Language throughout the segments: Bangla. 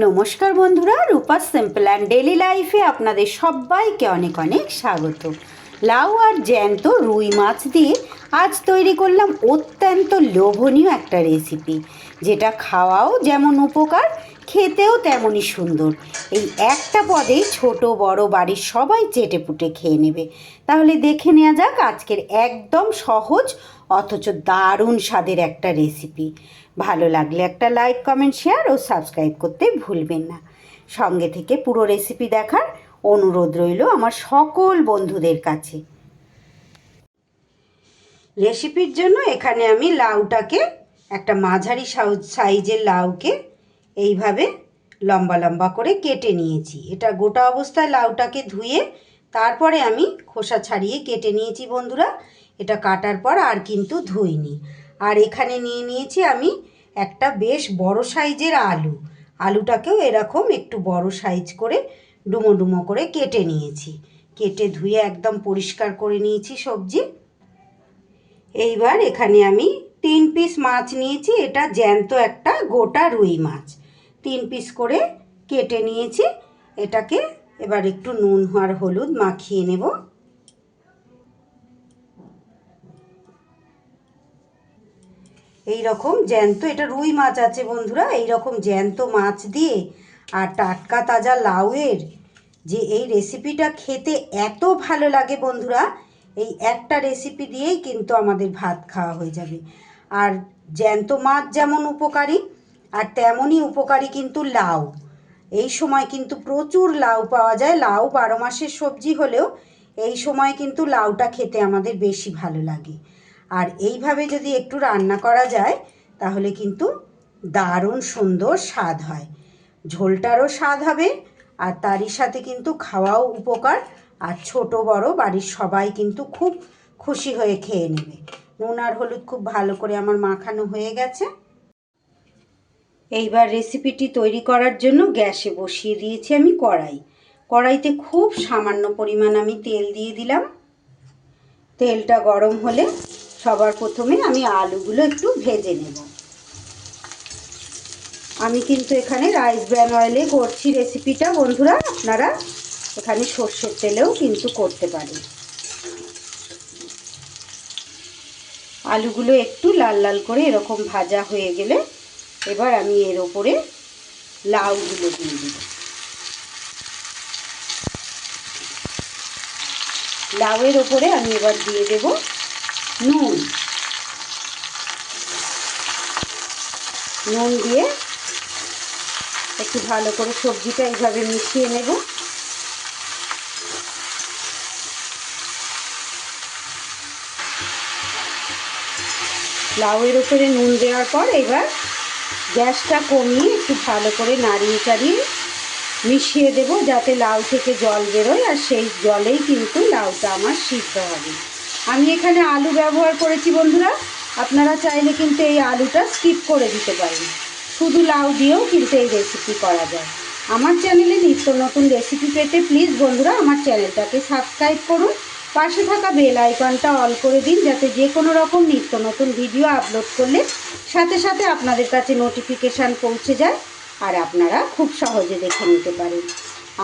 নমস্কার বন্ধুরা রূপা সিম্পল অ্যান্ড ডেলি লাইফে আপনাদের সবাইকে অনেক অনেক স্বাগত। লাউ আর জ্যান্ত রুই মাছ দিয়ে আজ তৈরি করলাম অত্যন্ত লোভনীয় একটা রেসিপি, যেটা খাওয়াও যেমন উপকার, খেতেও তেমনই সুন্দর। এই একটা পদেই ছোট বড় বাড়ির সবাই চেটে পুটে খেয়ে নেবে। তাহলে দেখে নেওয়া যাক আজকের একদম সহজ, অথচ দারুণ স্বাদের একটা রেসিপি। ভালো লাগলে একটা লাইক কমেন্ট শেয়ার ও সাবস্ক্রাইব করতে ভুলবেন না। সঙ্গে থেকে পুরো রেসিপি দেখার অনুরোধ রইল আমার সকল বন্ধুদের কাছে। রেসিপির জন্য এখানে আমি লাউটাকে, একটা মাঝারি সাইজের লাউকে এইভাবে লম্বা লম্বা করে কেটে নিয়েছি। এটা গোটা অবস্থায় লাউটাকে ধুয়ে তারপরে আমি খোসা ছাড়িয়ে কেটে নিয়েছি বন্ধুরা। এটা কাটার পর আর কিন্তু ধুইনি। আর এখানে নিয়ে নিয়েছি আমি একটা বেশ বড় সাইজের আলু। আলুটাকেও এরকম একটু বড় সাইজ করে ডুমো ডুমো করে কেটে নিয়েছি। কেটে ধুয়ে একদম পরিষ্কার করে নিয়েছি সবজি। এইবার এখানে আমি তিন পিস মাছ নিয়েছি। এটা জ্যান্ত একটা গোটা রুই মাছ। তিন পিস করে কেটে নিয়েছি। এটাকে এবার একটু নুন আর হলুদ মাখিয়ে নেব। এই রকম জ্যান্ত, এটা রুই মাছ আছে বন্ধুরা এই রকম জ্যান্ত মাছ দিয়ে আর টাটকা তাজা লাউয়ের যে এই রেসিপিটা খেতে এত ভালো লাগে বন্ধুরা, এই একটা রেসিপি দিয়েই কিন্তু আমাদের ভাত খাওয়া হয়ে যাবে। আর জ্যান্ত মাছ যেমন উপকারী, আর তেমনই উপকারী কিন্তু লাউ। এই সময় কিন্তু প্রচুর লাউ পাওয়া যায়, লাউ বারো মাসের সবজি হলেও এই সময় কিন্তু লাউটা খেতে আমাদের বেশি ভালো লাগে। আর এইভাবে যদি একটু রান্না করা যায়, তাহলে কিন্তু দারুণ সুন্দর স্বাদ হয়। ঝোলটারও স্বাদ হবে, আর তারই সাথে কিন্তু খাওয়াও উপকার, আর ছোট বড় বাড়ির সবাই কিন্তু খুব খুশি হয়ে খেয়ে নেবে। নুন আর হলুদ খুব ভালো করে আমার মাখানো হয়ে গেছে। এইবার রেসিপিটি তৈরি করার জন্য গ্যাসে বসিয়ে দিয়েছি আমি কড়াই। কড়াইতে খুব সামান্য পরিমাণ আমি তেল দিয়ে দিলাম। তেলটা গরম হলে সবার প্রথমে আমি আলুগুলো একটু ভেজে নেব। আমি কিন্তু এখানে রাইস ব্র্যান অয়েলে করছি রেসিপিটা বন্ধুরা, আপনারা এখানে সর্ষের তেলেও কিন্তু করতে পারেন। আলুগুলো একটু লাল লাল করে এরকম ভাজা হয়ে গেলে এবার আমি এর ওপরে লাউগুলো দিয়ে দেব। লাউয়ের ওপরে আমি এবার দিয়ে দেব নুন। নুন দিয়ে একটু ভালো করে সবজিটা এইভাবে মিশিয়ে নেব। লাউয়ের উপরে নুন দেওয়ার পর এবার গ্যাসটা কমিয়ে একটু ভালো করে নাড়িয়ে চাড়িয়ে মিশিয়ে দেব যাতে লাউ থেকে জল বেরোয় আর সেই জলেই কিন্তু লাউটা আমার সিদ্ধ হবে। আমি এখানে আলু ব্যবহার করেছি বন্ধুরা। আপনারা চাইলে কিন্তু এই আলুটা স্কিপ করে দিতে পারেন। শুধু লাউ দিয়েও কিন্তু এই রেসিপি করা যায়। আমার চ্যানেলে নিত্য নতুন রেসিপি পেতে প্লিজ বন্ধুরা, আমার চ্যানেলটাকে সাবস্ক্রাইব করুন। পাশে থাকা বেল আইকনটা অল করে দিন, যাতে যে কোনো রকম নিত্য নতুন ভিডিও আপলোড করলে সাথে সাথে আপনাদের কাছে নোটিফিকেশান পৌঁছে যায় আর আপনারা খুব সহজে দেখে নিতে পারেন।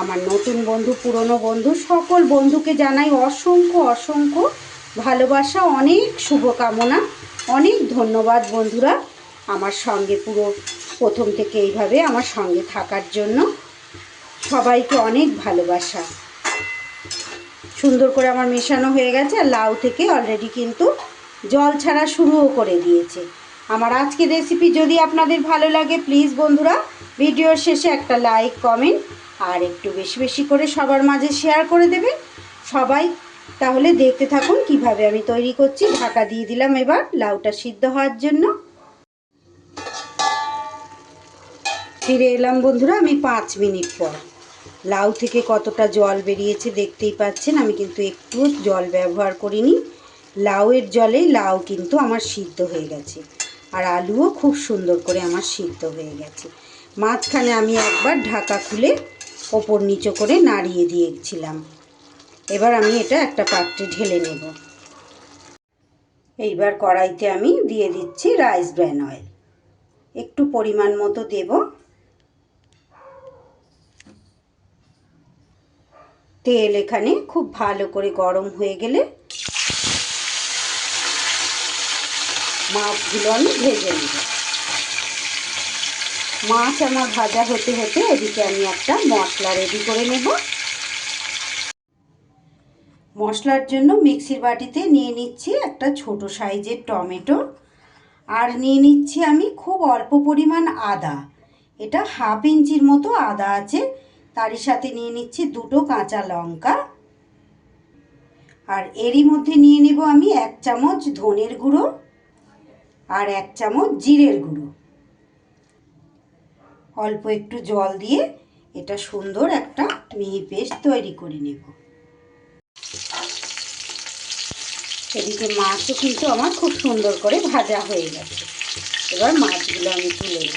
আমার নতুন বন্ধু, পুরনো বন্ধু, সকল বন্ধুকে জানাই অসংখ্য অসংখ্য ভালোবাসা অনেক শুভকামনা, অনেক ধন্যবাদ বন্ধুরা আমার সঙ্গে পুরো প্রথম থেকে এইভাবে আমার সঙ্গে থাকার জন্য। সবাইকে অনেক ভালোবাসা। সুন্দর করে আমার মেশানো হয়ে গেছে আর লাউ থেকে অলরেডি কিন্তু জল ছাড়া শুরুও করে দিয়েছে। আমার আজকে রেসিপি যদি আপনাদের ভালো লাগে প্লিজ বন্ধুরা ভিডিওর শেষে একটা লাইক কমেন্ট আর একটু বেশি বেশি করে সবার মাঝে শেয়ার করে দেবেন। সবাই তাহলে দেখতে থাকুন কীভাবে আমি তৈরি করছি। ঢাকা দিয়ে দিলাম এবার লাউটা সিদ্ধ হওয়ার জন্য। ফিরে এলাম বন্ধুরা আমি পাঁচ মিনিট পর। লাউ থেকে কতটা জল বেরিয়েছে দেখতেই পাচ্ছেন, আমি কিন্তু একটু জল ব্যবহার করিনি। লাউয়ের জলেই লাউ কিন্তু আমার সিদ্ধ হয়ে গেছে আর আলুও খুব সুন্দর করে আমার সিদ্ধ হয়ে গেছে। মাঝখানে আমি একবার ঢাকা খুলে ওপর নিচো করে নাড়িয়ে দিয়েছিলাম। এবার আমি এটা একটা পাত্রে ঢেলে নেব। এইবার কড়াইতে আমি দিয়ে দিচ্ছি রাইস ব্র্যান অয়েল। একটু পরিমাণ মতো দেব। তেল এখানে খুব ভালো করে গরম হয়ে গেলে মাছগুলো আমি ভেজে নেব। মাছ আমার ভাজা হতে হতে এদিকে আমি একটা মশলা রেডি করে নেব। মশলার জন্য মিক্সির বাটিতে নিয়ে নিচ্ছি একটা ছোট সাইজের টমেটো। আর নিয়ে নিচ্ছি আমি খুব অল্প পরিমাণ আদা। এটা হাফ ইঞ্চির মতো আদা আছে। তারই সাথে নিয়ে নিচ্ছি দুটো কাঁচা লঙ্কা। আর এরই মধ্যে নিয়ে নেব আমি এক চামচ ধনের গুঁড়ো আর এক চামচ জিরের গুঁড়ো। অল্প একটু জল দিয়ে এটা সুন্দর একটা মিহি পেস্ট তৈরি করে নেব। এদিকে মাছও কিন্তু আমার খুব সুন্দর করে ভাজা হয়ে গেছে। এবার মাছগুলো আমি তুলে নেব।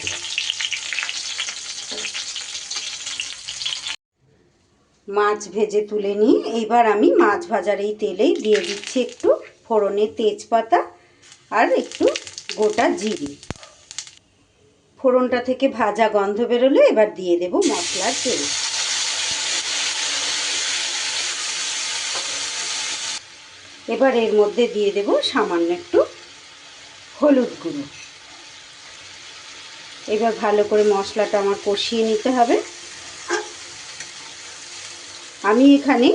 মাছ ভেজে তুলে নিয়ে এইবার আমি মাছ ভাজার এই তেলেই দিয়ে দিচ্ছি একটু ফোড়নের তেজপাতা আর একটু গোটা জিরে। ফোড়নটা থেকে ভাজা গন্ধ বেরোলে এবার দিয়ে দেব মশলার তেল। এবার এর মধ্যে দিয়ে দেব সামান্য একটু হলুদ গুঁড়ো। এবার ভালো করে মশলাটা আমার কষিয়ে নিতে হবে। আমি এখানে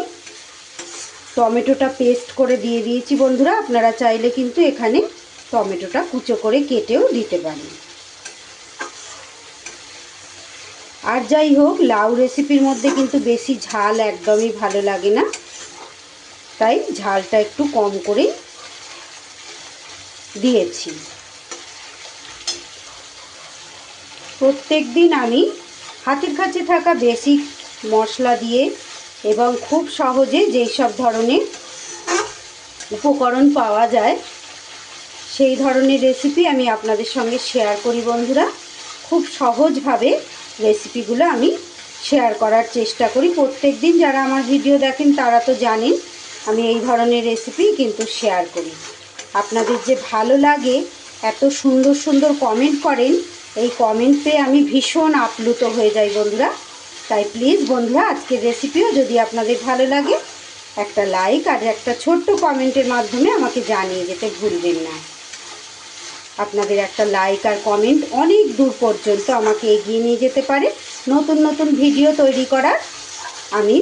টমেটোটা পেস্ট করে দিয়ে দিয়েছি বন্ধুরা, আপনারা চাইলে কিন্তু এখানে টমেটোটা কুচো করে কেটেও দিতে পারেন। আর যাই হোক, লাউ রেসিপির মধ্যে কিন্তু বেশি ঝাল একদমই ভালো লাগে না। তাই ঝালটা একটু কম করে দিয়েছি। প্রত্যেক দিন আমি হাতের কাছে থাকা বেসিক মশলা দিয়ে এবং খুব সহজে যেই সব ধরনের উপকরণ পাওয়া যায়, সেই ধরনের রেসিপি আমি আপনাদের সঙ্গে শেয়ার করি বন্ধুরা। খুব সহজভাবে রেসিপিগুলো আমি শেয়ার করার চেষ্টা করি। প্রত্যেক দিন যারা আমার ভিডিও দেখেন তারা তো জানেন আমি এই ধরনের রেসিপি কিন্তু শেয়ার করি। আপনাদের যে ভালো লাগে, এত সুন্দর সুন্দর কমেন্ট করেন, এই কমেন্ট পেয়ে আমি ভীষণ আপ্লুত হয়ে যাই বন্ধুরা। তাই প্লিজ বন্ধুরা, আজকের রেসিপিও যদি আপনাদের ভালো লাগে, একটা লাইক আর একটা ছোট্ট কমেন্টের মাধ্যমে আমাকে জানিয়ে যেতে ভুলবেন না। আপনাদের একটা লাইক আর কমেন্ট অনেক দূর পর্যন্ত আমাকে এগিয়ে নিয়ে যেতে পারে। নতুন নতুন ভিডিও তৈরি করার আমি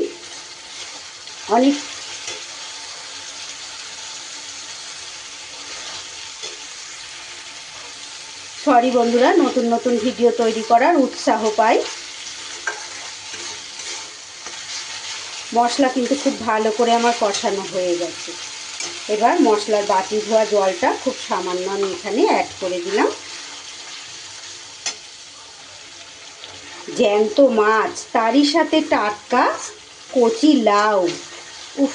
অনেক সরি বন্ধুরা, নতুন নতুন ভিডিও তৈরি করার উৎসাহ পাই। মশলা কিন্তু খুব ভালো করে আমার কষানো হয়ে গেছে। এবার মশলার বাটি ধোয়া জলটা খুব সামান্য আমি এখানে অ্যাড করে দিলাম। জ্যান্ত মাছ, তারই সাথে টাটকা কচি লাউ। উফ,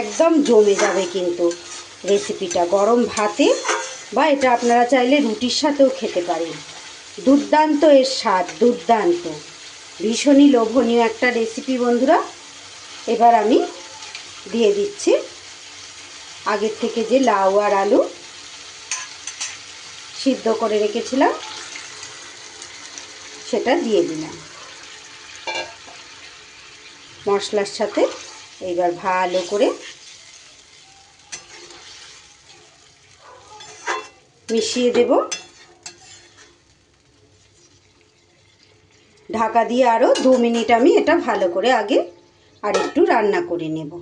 একদম জমে যাবে কিন্তু রেসিপিটা গরম ভাতে বা এটা আপনারা চাইলে রুটির সাথেও খেতে পারেন। দুর্দান্ত এর স্বাদ, দুর্দান্ত। ভীষণই লোভনীয় একটা রেসিপি বন্ধুরা। এবার আমি দিয়ে দিচ্ছি আগের থেকে যে লাউ আর আলু সিদ্ধ করে রেখেছিলাম, সেটা দিয়ে দিলাম। মশলার সাথে এইবার ভালো করে মিশিয়ে দেব। ঢাকা দিয়ে আরও দু মিনিট আমি এটা ভালো করে আগে আর একটু রান্না করে নেব।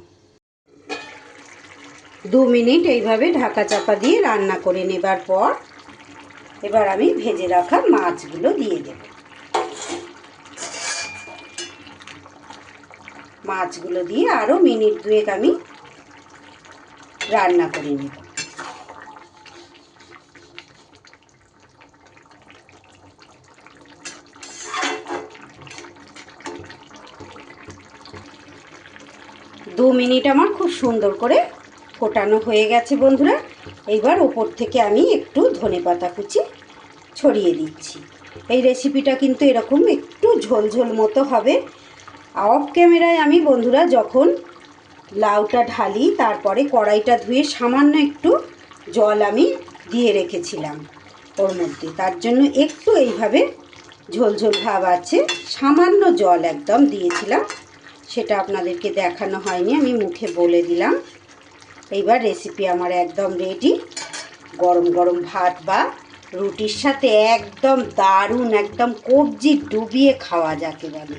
দু মিনিট এইভাবে ঢাকা চাপা দিয়ে রান্না করে নেবার পর এবার আমি ভেজে রাখা মাছগুলো দিয়ে দেব। মাছগুলো দিয়ে আরও মিনিট দুয়েক আমি রান্না করে নেব। দু মিনিট আমার খুব সুন্দর করে ফোটানো হয়ে গেছে বন্ধুরা। এইবার ওপর থেকে আমি একটু ধনে পাতা কুচি ছড়িয়ে দিচ্ছি। এই রেসিপিটা কিন্তু এরকম একটু ঝোলঝোল মতো হবে। অফ ক্যামেরায় আমি বন্ধুরা যখন লাউটা ঢালি, তারপরে কড়াইটা ধুয়ে সামান্য একটু জল আমি দিয়ে রেখেছিলাম ওর মধ্যে। তার জন্য একটু এইভাবে ঝোলঝোল ভাব আছে। সামান্য জল একদম দিয়েছিলাম। সেটা আপনাদেরকে দেখানো হয়নি, আমি মুখে বলে দিলাম। এইবার রেসিপি আমার একদম রেডি গরম গরম ভাত বা রুটির সাথে একদম দারুণ একদম কবজি ডুবিয়ে খাওয়া যাকে বলে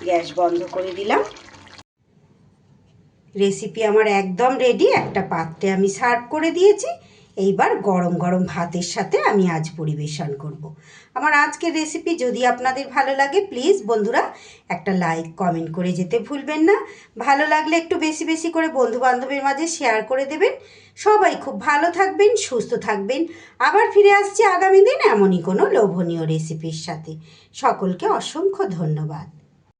গ্যাস বন্ধ করে দিলাম। রেসিপি আমার একদম রেডি একটা পাত্রে আমি সার্ভ করে দিয়েছি। এইবার গরম গরম ভাতের সাথে আমি আজ পরিবেশন করব। আমার আজকের রেসিপি যদি আপনাদের ভালো লাগে প্লিজ বন্ধুরা একটা লাইক কমেন্ট করে যেতে ভুলবেন না। ভালো লাগলে একটু বেশি বেশি করে বন্ধু বান্ধবের মাঝে শেয়ার করে দেবেন। সবাই খুব ভালো থাকবেন, সুস্থ থাকবেন। আবার ফিরে আসছি আগামী দিন এমনই কোনো লোভনীয় রেসিপির সাথে। সকলকে অসংখ্য ধন্যবাদ।